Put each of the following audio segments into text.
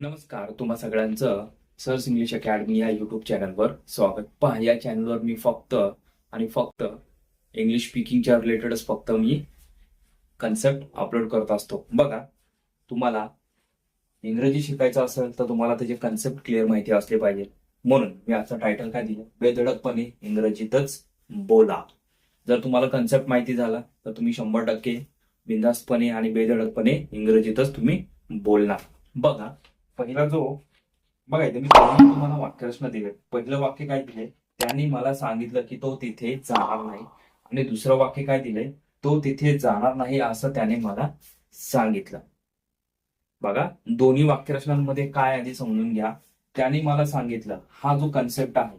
नमस्कार तुम्हा सगळ्यांचं सर्स इंग्लिश अकॅडमी या युट्यूब चॅनलवर स्वागत. पहा या चॅनलवर मी फक्त आणि फक्त इंग्लिश स्पीकिंगच्या रिलेटेडच फक्त मी कन्सेप्ट अपलोड करत असतो. बघा तुम्हाला इंग्रजी शिकायचं असेल तर तुम्हाला त्याचे कन्सेप्ट क्लिअर माहिती असले पाहिजे. म्हणून मी आजचं टायटल काय दिलं? बेधडकपणे इंग्रजीतच बोला. जर तुम्हाला कन्सेप्ट माहिती झाला तर तुम्ही शंभर टक्के बिंदास्तपणे आणि बेधडकपणे इंग्रजीतच तुम्ही बोलणार. बघा पहिला जो बघा इथे मी तुम्हाला वाक्यरचना दिले पहिलं वाक्य काय दिले त्यांनी मला सांगितलं की तो तिथे जाणार नाही. आणि दुसरं वाक्य काय दिलंय? तो तिथे जाणार नाही असं त्याने मला सांगितलं. बघा दोन्ही वाक्यरचनांमध्ये काय आधी समजून घ्या. त्याने मला सांगितलं हा जो कन्सेप्ट आहे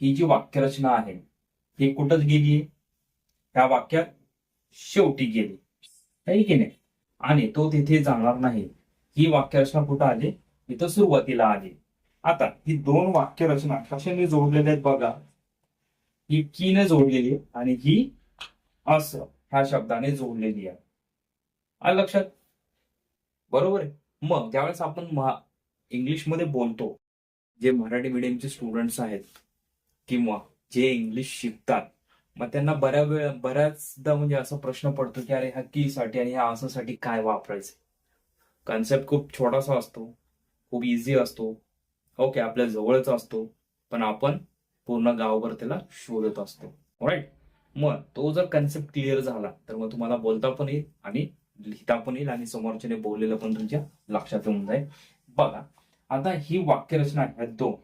ही जी वाक्यरचना आहे ही कुठंच गेली त्या वाक्यात शेवटी गेली. आहे की नाही? आणि तो तिथे जाणार नाही. ही वाक्यरचना कुठं आली? इथं सुरुवातीला आली. आता ही दोन वाक्य रचना कशाने जोडलेल्या आहेत बघा. ही कीने जोडलेली आहे आणि ही अस ह्या शब्दाने जोडलेली आहे. आलं लक्षात? बरोबर आहे. मग ज्यावेळेस आपण इंग्लिश इंग्लिशमध्ये बोलतो जे मराठी मीडियमचे स्टुडंट्स आहेत किंवा जे इंग्लिश शिकतात मग त्यांना बऱ्या वेळ बऱ्याचदा म्हणजे असा प्रश्न पडतो की अरे ह्या की साठी आणि ह्या असं साठी काय वापरायचं? कन्सेप्ट खूप छोटासा असतो. खूप इझी असतो. ओके आपल्या जवळच असतो. पण आपण पूर्ण गावभर त्याला शोधत असतो. राईट मग तो जर कन्सेप्ट क्लिअर झाला तर मग तुम्हाला बोलता पण येईल आणि लिहिता पण येईल आणि समोरच्याने बोललेलं पण तुमच्या लक्षात येऊन जाईल. बघा आता ही वाक्यरचना ह्या दोन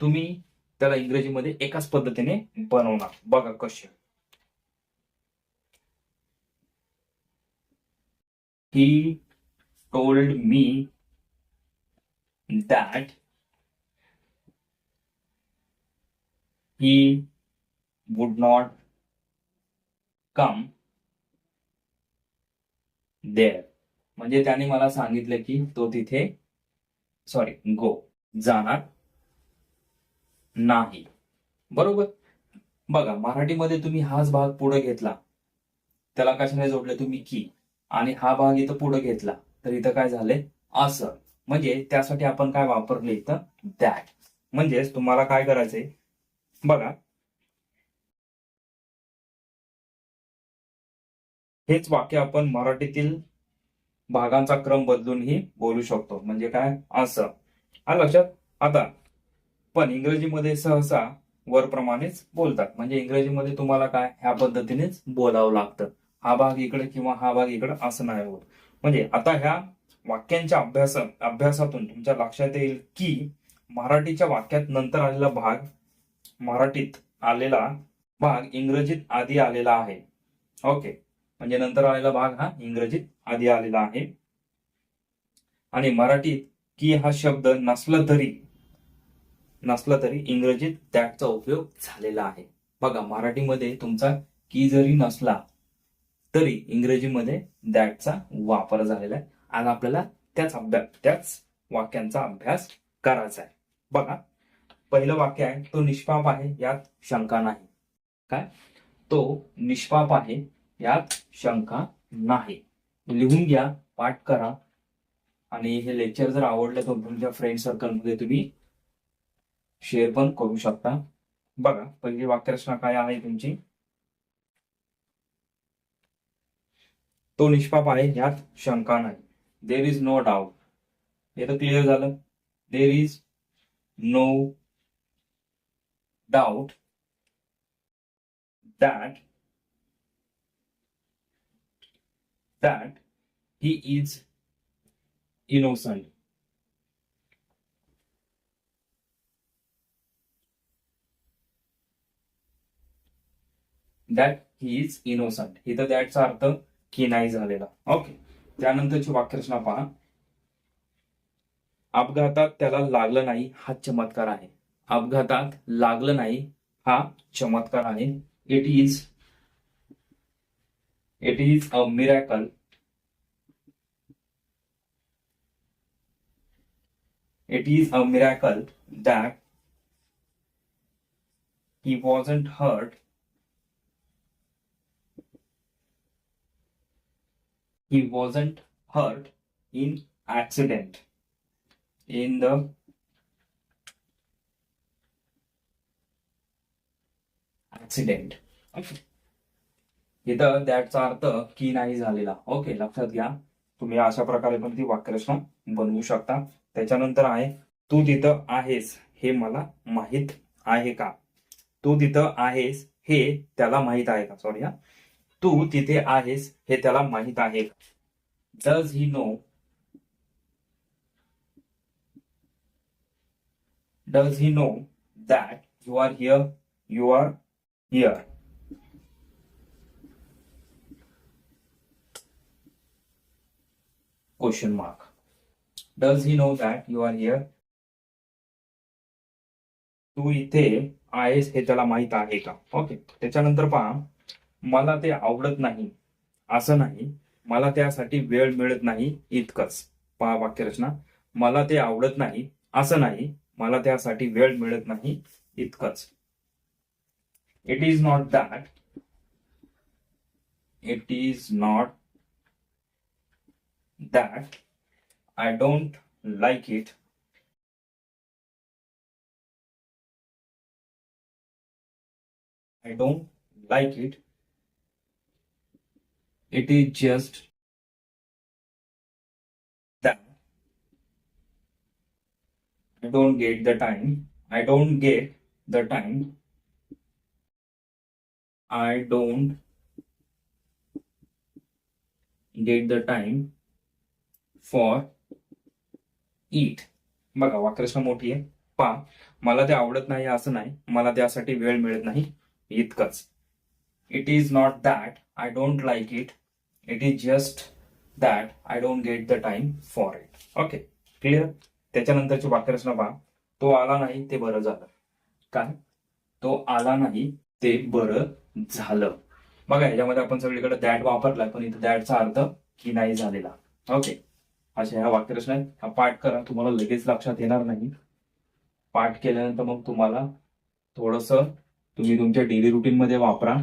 तुम्ही त्याला इंग्रजीमध्ये एकाच पद्धतीने बनवणार. बघा कसे. He told me that he would not come there. म्हणजे त्याने मला सांगितलं की तो तिथे सॉरी गो जाणार नाही. बरोबर? बघा मराठीमध्ये तुम्ही हाच भाग पुढे घेतला त्याला कशाने जोडले? तुम्ही की. आणि हा भाग इथं पुढे घेतला. तर इथं काय झालंय? असं. म्हणजे त्यासाठी आपण काय वापरले इथं? दॅट म्हणजेच तुम्हाला काय करायचंय? बघा. हेच वाक्य आपण मराठीतील भागांचा क्रम बदलूनही बोलू शकतो. म्हणजे काय? असं. हा लक्षात? आता. पण इंग्रजीमध्ये सहसा वरप्रमाणेच बोलतात. म्हणजे इंग्रजीमध्ये तुम्हाला काय? ह्या पद्धतीनेच बोलावं लागतं. हा भाग इकडे किंवा हा भाग इकडे असं नाही होत. म्हणजे आता ह्या वाक्यांच्या अभ्यास अभ्यासातून तुमच्या लक्षात येईल की मराठीच्या वाक्यात नंतर आलेला भाग मराठीत आलेला भाग इंग्रजीत आधी आलेला आहे. ओके. म्हणजे नंतर आलेला भाग हा इंग्रजीत आधी आलेला आहे. आणि मराठीत की हा शब्द नसला तरी नसला तरी इंग्रजीत दॅटचा उपयोग झालेला आहे. बघा मराठीमध्ये तुमचा की जरी नसला तरी इंग्रजीमध्ये दॅटचा वापर झालेला आहे. आणि आपल्याला त्याच अभ्यास त्याच वाक्यांचा अभ्यास करायचा आहे. बघा पहिलं वाक्य आहे तो निष्पाप आहे यात शंका नाही. काय? तो निष्पाप आहे यात शंका नाही. लिहून घ्या पाठ करा. आणि हे लेक्चर जर आवडलं तर तुमच्या फ्रेंड सर्कलमध्ये तुम्ही शेअर पण करू शकता. बघा पहिली वाक्यरचना काय आहे तुमची? तो निष्पाप आहे यात शंका नाही. देर इज नो डाऊट हे तर क्लिअर झालं. There is no doubt that that he is innocent that he is innocent इथं दॅटचा अर्थ की नाही झालेला. ओके त्यानंतरची वाक्यरचना पहा. अपघातात त्याला लागलं नाही हा चमत्कार आहे. अपघातात लागलं नाही हा चमत्कार आहे. It is it is a miracle it is a miracle that he wasn't hurt he wasn't hurt in accident. In the accident okay इथं दॅटचा अर्थ की नाही झालेला. ओके लक्षात घ्या. तुम्ही अशा प्रकारे पण ती वाक्यरचना बनवू शकता. त्याच्यानंतर आहे तू तिथं आहेस हे मला माहीत आहे का? तू तिथं आहेस हे त्याला माहीत आहे का? सॉरी हा. तू तिथे आहेस हे त्याला माहीत आहे. का does he know does he know that you are here you are here question mark does he know that you are here तू इथे आहेस हे त्याला माहीत आहे का? ओके त्याच्यानंतर पहा. मला ते आवडत नाही असं नाही. मला त्यासाठी वेळ मिळत नाही इतकंच. पहा वाक्यरचना. मला ते आवडत नाही असं नाही. मला त्यासाठी वेळ मिळत नाही इतकंच. It is not that it is not that I don't like it I don't like it It is just that I don't get the time. I don't get the time. I don't get the time for eat. बघा वाक्यरचना मोठी आहे पा मला ते आवडत नाही असं नाही मला त्यासाठी वेळ मिळत नाही इतकंच it is not that I don't like it it is just that I don't get the time for it okay clear त्याच्यानंतरची वाक्यरचना पहा. तो आला नाही ते बरं झालं. काय? तो आला नाही ते बरं झालं. बघा याच्यामध्ये आपण सगळीकडे दॅट वापरला पण इथं दॅटचा अर्थ की नाही झालेला. ओके अशा ह्या वाक्यरचना आहेत. हा पाठ करा तुम्हाला लगेच लक्षात येणार नाही. पाठ केल्यानंतर मग तुम्हाला थोडस तुम्ही तुमच्या डेली रुटीन मध्ये वापरा.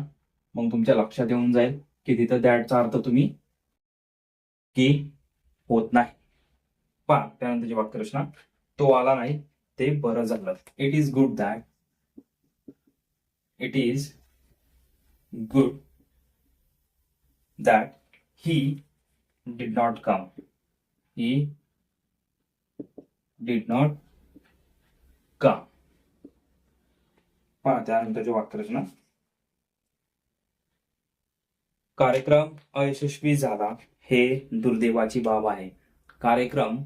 मग तुमच्या लक्षात येऊन जाईल. की तिथं दॅटचा अर्थ तुम्ही की होत नाही. पहा त्यानंतरची वाक्यरचना तो आला नाही ते बरं झालं. It is good that it is good that he did not come he did not come पहा त्यानंतरची वाक्यरचना कार्यक्रम अयशस्वी झाला हे दुर्दैवाची बाब आहे. कार्यक्रम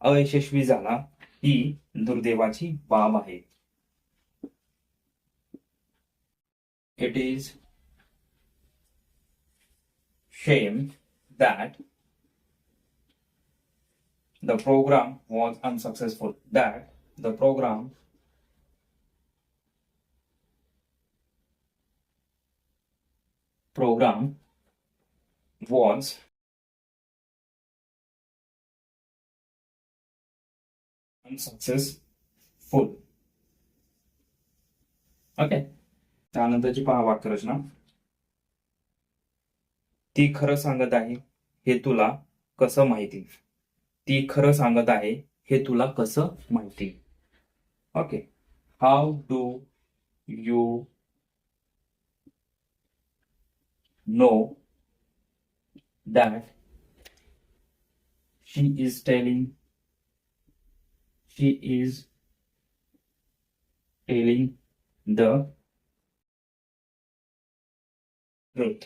अयशस्वी झाला ही दुर्दैवाची बाब आहे. It is shame that the programme was unsuccessful that the programme program was unsuccessful. Okay त्यानंतरची पहा वाक्यरचना. ती खरं सांगत आहे हे तुला कसं माहिती? ती खरं सांगत आहे हे तुला कसं माहिती? Okay how do you know that she is telling she is telling the truth.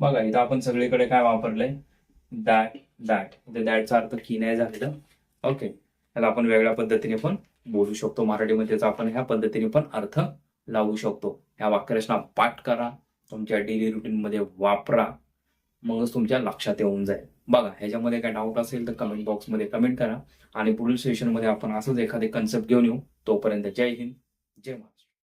बघा इथं आपण सगळीकडे काय वापरलंय? दॅट दॅट इथे दॅटचा अर्थ की नाही झालेला. ओके त्याला आपण वेगळ्या पद्धतीने पण बोलू शकतो. मराठीमध्ये त्याचा आपण ह्या पद्धतीने पण अर्थ लावू शकतो. ह्या वाक्यरचना पाठ करा. तुमच्या डेली रुटीन मध्ये वापरा. मगच तुमच्या लक्षात येऊन जाईल. बघा ह्याच्यामध्ये काय डाऊट असेल तर कमेंट बॉक्समध्ये कमेंट करा. आणि पुढील सेशनमध्ये आपण असंच एखादे कन्सेप्ट घेऊन येऊ. तोपर्यंत जय हिंद जय महाराष्ट्र.